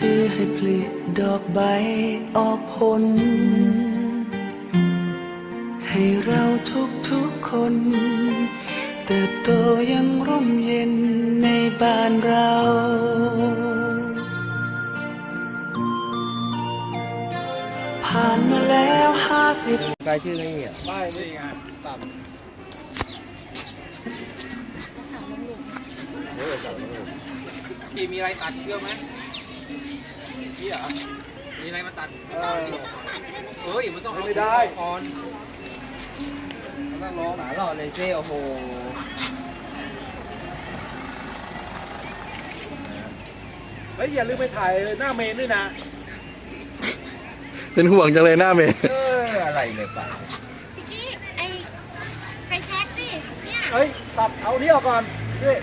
เพื่อให้ผลิดอกใบออกผล ให้เราทุกๆคน เติบโตอยังร่มเย็นในบ้านเราผ่านมาแล้วห้าสิบรายชื่อไม่มีอะไม่นี่ไงตับโอ้ยสาวน้องพี่มีอะไรตัดเชื่อไหม พี่เหรอมีอะไรมาตัดไม่ตัดดิเฮ้ยมันต้องเอาไม่ได้ก่อนนั่งร้องหมาหล่อเลยเซ่โอ้โหเฮ้ยอย่าลืมไปถ่ายหน้าเมนด้วยนะ เป็นห่วงจังเลยหน้าเมย์เอออะไรเลยป่ะพี่กี้ไอไปเช็คดิเนี่ยเฮ้ยตัดเอานี่ออกก่อนนี่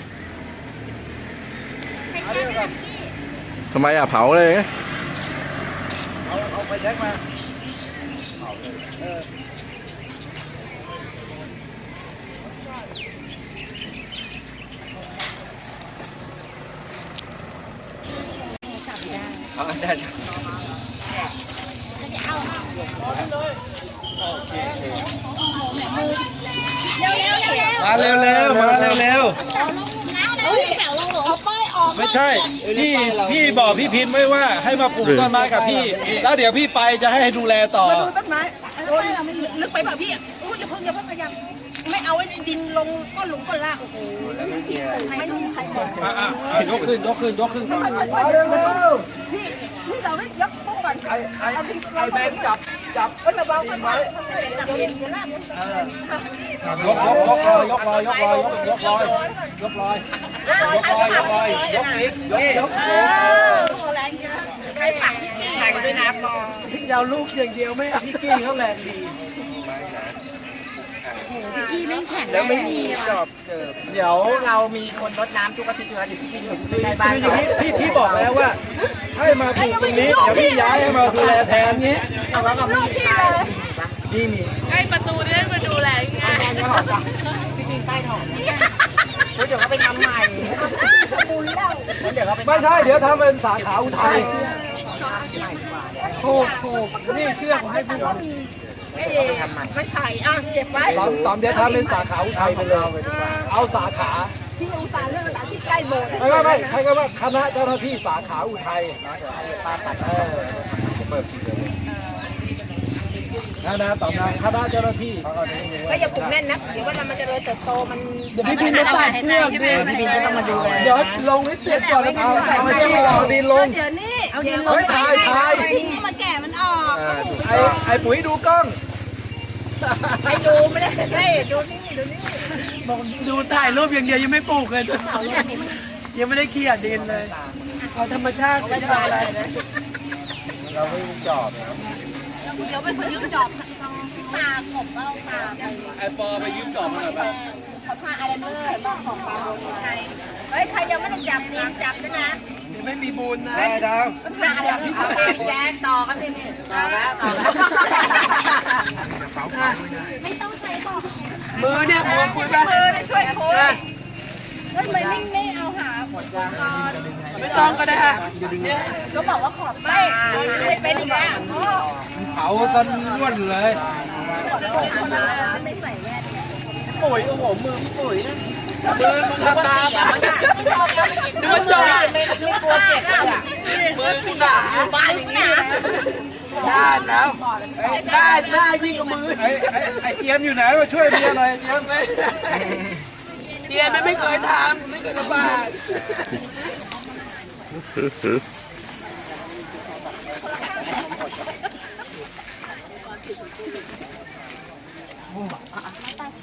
ไปเช็คดิพี่ ทำไมอะเผาเลยไงเอาเอาไปแช็กมาเอาอาจารย์จะไปเอามาเร็วเร็วเร็วมาเร็วๆมาเร็วเใช่พี่พี่บอกพี่พิมพ์ไว้ว่าให้มาปลูกต้นไม้กับพี่ แล้วเดี๋ยวพี่ไปจะให้ดูแลต่อ มาดูต้นไม้โอ้ยลึกไปแบบพี่โอ้ยอย่าเพิ่งอย่าเพิ่งขยับไม่เอาไอ้ดินลงก้นหลุมก้นล่างโอ้โหแล้วไม่มีอะไรไม่มีใครบอกอะอะยกขึ้นยกขึ้นยกขึ้นก่อนค่อยๆเดินมาดูพี่นี่เราไม่ยกปุ๊บก่อนไอ้ไอ้เอาดินไอ้แบงค์จับจับเฮ้ยเบาๆค่อยๆค่อยๆจับดินอย่าลากมันยกยกยกลอยยกลอยยกลอยยกยกลอยยกลอย ยกลอยยกลอยยกอีกยกยกเออโอ้แรงเยอะใครฝังใครด้วยนะปอพี่กี้เขาแรงดีพี่แม่งแข็งแล้วไม่มีจอบเจอเดี๋ยวเรามีคนรดน้ำทุกอาทิตย์อยู่แล้วเดี๋ยวพี่ไปอยู่ใกล้บ้านคืออย่างนี้พี่พี่บอกแล้วว่า ให้มาปลูกตรงนี้เดี๋ยวพี่ย้ายให้มาดูแลแทนนี้เอาแล้วกับลูกพี่เลยนี่มีใกล้ประตูได้มาดูแลง่ายแม่ก็หอมจ้ะพี่กินใต้ถอด เดี๋ยวเขาไปทำใหม่บุญแล้วเดี๋ยวเขาไปไม่ใช่ เดี๋ยวทำเป็นสาขาอุทัยถูกถูกนี่เชื่อผมให้พูดเอ้ยไม่ถ่ายอะเก็บไว้ตอนตอนเดี๋ยวทำเป็นสาขาอุทัยไปเลย เอาสาขาที่องศาเรื่องสาที่ใกล้โบสถ์ไม่ไม่ไม่ใช้คำว่าคณะเจ้าหน้าที่สาขาอุทัยป้าตัดเออเปิดสีเหลือง นะนะต่อมาคณะเจ้าหน้าที่ก็อย่าปลุกแน่นนะเดี๋ยวเวลามันเจะเลยเติบโตมันเดี๋ยวพี่พิมพ์มาตัดเชือกดิพี่บินก็ต้องมาดูแลเดี๋ยวลงให้เสร็จก่อนแล้วพี่เอาพิมพ์ใส่เอาเชือกดินเอาดินลงเดี๋ยวนี้เอาดินลเฮ้ยถ่ายถ่ายนี่มาแก่มันออกไอ้ไอ้ปุ๋ยดูกล้องไปดูไม่ได้เฮ้ยดูนี่ดูนี่บอกดูถ่ายรูปอย่างเดียวยังไม่ปลูกเลยยังไม่ได้เคลียร์ดินเลยเอาธรรมชาติไม่ทำอะไรนะเราไม่มีจอบนะ เดี๋ยวไปคนยืมจอบตากบเอาตาไปไอ้ปอไปยืมจอบมาหน่อยป่ะเขาพาอะไรมาเลยบ้างของปลาโบราณเฮ้ยใครยังไม่ได้จับดินจับด้วยนะเดี๋ยวไม่มีบุญนะได้ดาวพาอะไรมาเอาตามแจ๊ต่อกันดินี่ต่อแล้วต่อแล้วไม่ต้องใช้บอกมือเนี่ยมือคุยไปมือได้ช่วยคุยเฮ้ยไม่ไม่ไม่เอาหาไม่ต้องก็ได้ค่ะเนี่ยก็บอกว่าขอบไม่ไม่เป็นอีกแล้ว เผาจนล้วนเลยไม่ใส่แว่นปุ๋ยโอ้โหมือพี่ปุ๋ยมือมึงทำตามดูว่าจบไม่กลัวเจ็บเลยอะมือกูหนาบ้านอย่างนี้ด้แล้วได้ได้านยิ่งกับมือไอ้ไอ้เอียนอยู่ไหนมาช่วยเมียหน่อยเอียนเดียนไม่เคยทำไม่เคยระบาด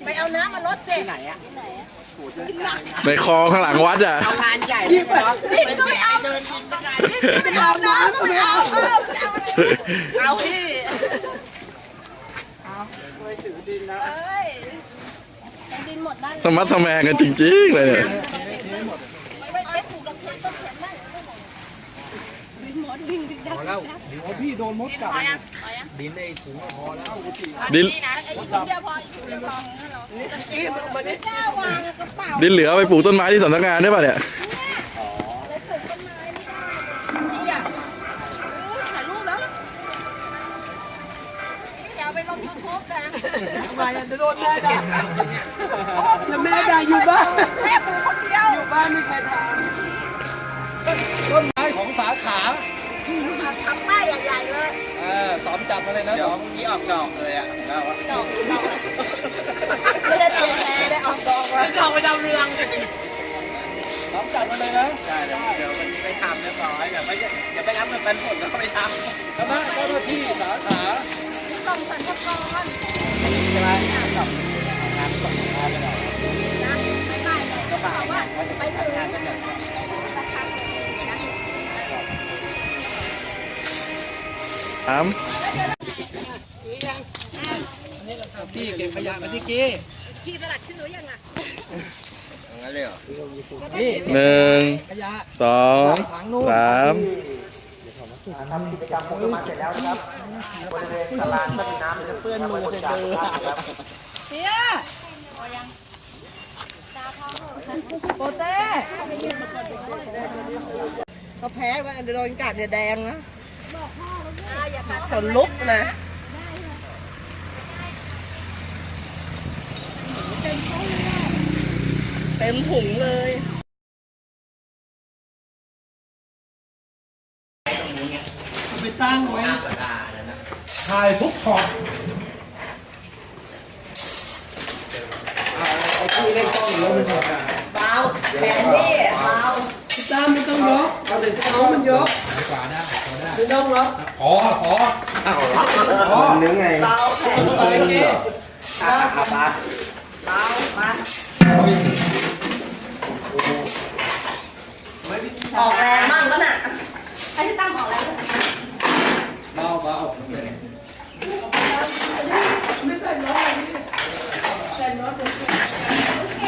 ไปเอาน้ำมาลดสิไหนอะในคลองข้างหลังวัดอะงานใหญ่ดินก็ไม่เอาดินก็ไม่เอาน้ำก็ไม่เอาเออจะเอาอะไรเอาพี่เอ้ยดินหมดได้สมัดสแมงกันจริงๆเลยเนี่ยไม่ไม่ไม่ถูกกับเพื่อนต้นแขนได้หมดดินดินดักพอแล้วเดี๋ยวพี่โดนมดกัด พอยังพอยัง ดินไอ้ถุงพอแล้วดินนะไอ้อีกคนเดียวพออีกคนเดียวพอนี่มันนี่แก้ววางกระเป๋าดินเหลือไปปลูกต้นไม้ที่สำนักงานได้ป่ะเนี่ยมากถ่ายรูปแล้วอย่าไปลงยูทูบนะทำไมอะจะโดนแม่ด่าจะแม่ด่าอยู่บ้านแม่ปูคนเดียวอยู่บ้านไม่ใช่ทางต้นไม้ของสาขา ทำป้ายใหญ่ๆเลยเออสอมจัดมาเลยนะเดี๋ยวเมื่อกี้ออกดอกเลยอะแล้วดอกดอกไม่ได้ทำแพ้ได้ออกดอกเลยจองไปดาวเรืองสอมจัดมาเลยนะใช่เดี๋ยวเดี๋ยววันนี้ไปทำเรียบร้อยแบบไม่อย่าไปรับเงินเป็นผลแล้วก็ไปทำคณะเจ้าหน้าที่สาขาส่งสัญญากรใช่ไหมกับงานส่งงานไปหน่อยไม่ไม่เลยก็บอกว่าไปถึง งานก็จะถามที่เก็บขยะมาที่กี้พี่สลัดชื่อหนูยังอะงั้นเลยเหรอหนึ่งขยะสองสามเสียโปเต้ก็แพ้ว่าโดนกัดเนี่ยแดงนะ ขนลุกเลยเต็มถุงเลยไปตั้งไว้ถ่ายทุกช็อตไอ้ที่เล่นกล้องอยู่แล้วมันเบาแขนนี่เบาพี่ตั้มไม่ต้องยก เอาเดี๋ยวจะเอามันยกขวาได้ขวาได้ไม่ต้องยกขอขอขอนึกไงเบาเอาอย่างนี้อาปาเบามาออกแรงมั่งก็น่ะไอ้ที่ตั้งออกแรงเบาเบาไม่ใส่น็อตเลยนี่ใส่น็อตเลย